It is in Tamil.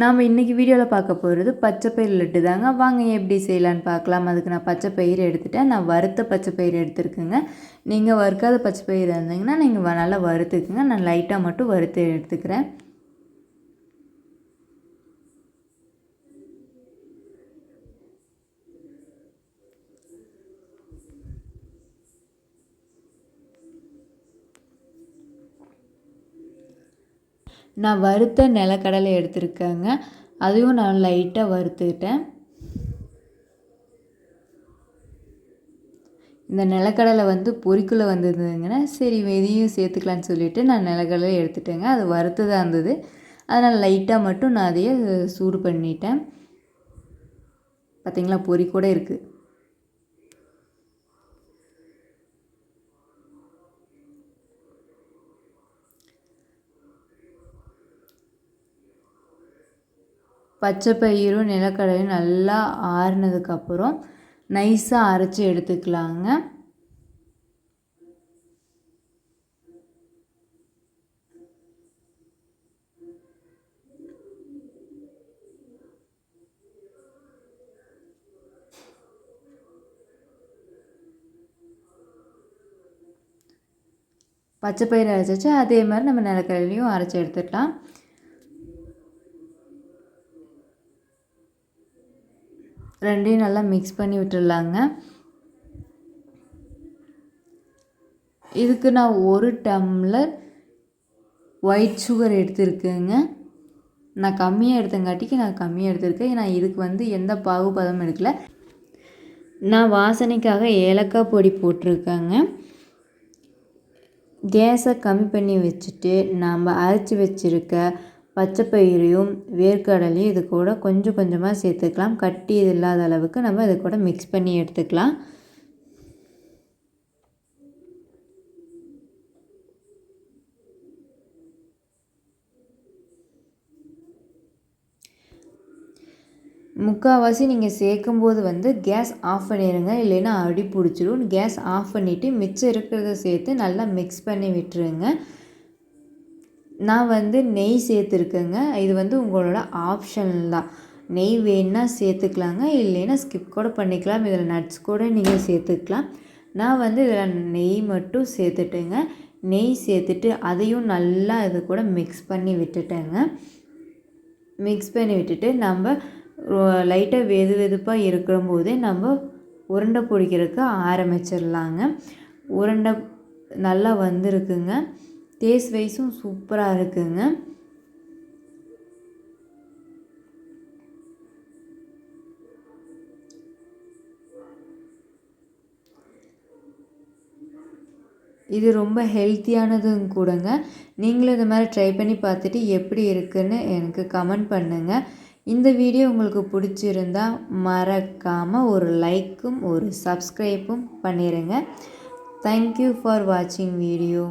நாம் இன்றைக்கி வீடியோவில் பார்க்க போகிறது பச்சை பயிர் லட்டு தாங்க. வாங்க எப்படி செய்யலான்னு பார்க்கலாம். அதுக்கு நான் பச்சை பயிர் எடுத்துட்டேன். நான் வறுத்த பச்சை பயிர் எடுத்துருக்குங்க. நீங்கள் வறுக்காத பச்சை பயிர் இருந்தீங்கன்னா நீங்கள் நல்லா வறுத்துக்குங்க. நான் லைட்டாக மட்டும் வறுத்து எடுத்துக்கிறேன். நான் வறுத்த நிலக்கடலை எடுத்திருக்கேங்க. அதையும் நான் லைட்டாக வறுத்துக்கிட்டேன் இந்த நிலக்கடலை வந்து பொறிக்குள்ளே வந்ததுங்கன்னா சரி இதையும் சேர்த்துக்கலான்னு சொல்லிவிட்டு நான் நிலக்கடலை எடுத்துட்டேங்க. அது வறுத்ததாக இருந்தது. அதனால் லைட்டாக மட்டும் நான் அதையே சூடு பண்ணிட்டேன். பார்த்திங்களா பொறி கூட இருக்குது பச்சை பயிரும் நிலக்கடலையும் நல்லா ஆறுனதுக்கப்புறம் நைஸாக அரைச்சி எடுத்துக்கலாங்க. பச்சை பயிர் அரைச்சாச்சு அதே மாதிரி நம்ம நிலக்கடலையும் அரைச்சி எடுத்துக்கலாம். ரெண்டையும் நல்லா மிக்ஸ் பண்ணி விட்டுடலாங்க. இதுக்கு நான் ஒரு டம்ளர் ஒயிட் சுகர் எடுத்துருக்கேங்க. நான் கம்மியாக எடுத்தங்காட்டிக்கு நான் கம்மியாக எடுத்திருக்கேன். நான் இதுக்கு வந்து எந்த பாகுபதம் எடுக்கல. நான் வாசனைக்காக ஏலக்காய் பொடி போட்டிருக்கேங்க. கேஸை கம்மி பண்ணி வச்சுட்டு நாம் அரைச்சி வச்சுருக்க பச்சை பயிரையும் வேர்க்கடலையும் இது கூட கொஞ்சம் கொஞ்சமாக சேர்த்துக்கலாம். கட்டி இது இல்லாத அளவுக்கு நம்ம இது கூட மிக்ஸ் பண்ணி எடுத்துக்கலாம். முக்கால்வாசி நீங்கள் சேர்க்கும்போது வந்து கேஸ் ஆஃப் பண்ணிடுங்க இல்லைன்னா அடி பிடிச்சிரும். கேஸ் ஆஃப் பண்ணிவிட்டு மிச்சம் இருக்கிறத சேர்த்து நல்லா மிக்ஸ் பண்ணி விட்டுருங்க. நான் வந்து நெய் சேர்த்துருக்கேங்க. இது வந்து உங்களோட ஆப்ஷன் தான். நெய் வேணுன்னா சேர்த்துக்கலாங்க. இல்லைன்னா ஸ்கிப் கூட பண்ணிக்கலாம். இதில் நட்ஸ் கூட நீங்கள் சேர்த்துக்கலாம். நான் வந்து இதில் நெய் மட்டும் சேர்த்துட்டேங்க. நெய் சேர்த்துட்டு அதையும் நல்லா இது கூட மிக்ஸ் பண்ணி விட்டுட்டேங்க. மிக்ஸ் பண்ணி விட்டுட்டு நம்ம லைட்டாக வெது வெதுப்பாக இருக்கிற போதே நம்ம உருண்டை பிடிக்கிறதுக்கு ஆரம்பிச்சிடலாங்க. உருண்டை நல்லா வந்திருக்குங்க. டேஸ்ட் வைஸும் சூப்பராக இருக்குங்க. இது ரொம்ப ஹெல்த்தியானதும் கூடங்க. நீங்களும் இந்த மாதிரி ட்ரை பண்ணி பார்த்துட்டு எப்படி இருக்குன்னு எனக்கு கமெண்ட் பண்ணுங்கள் இந்த வீடியோ உங்களுக்கு பிடிச்சிருந்தா மறக்காமல் ஒரு லைக்கும் ஒரு சப்ஸ்கிரைப்பும் பண்ணிடுங்க தேங்க்யூ ஃபார் வாட்சிங் வீடியோ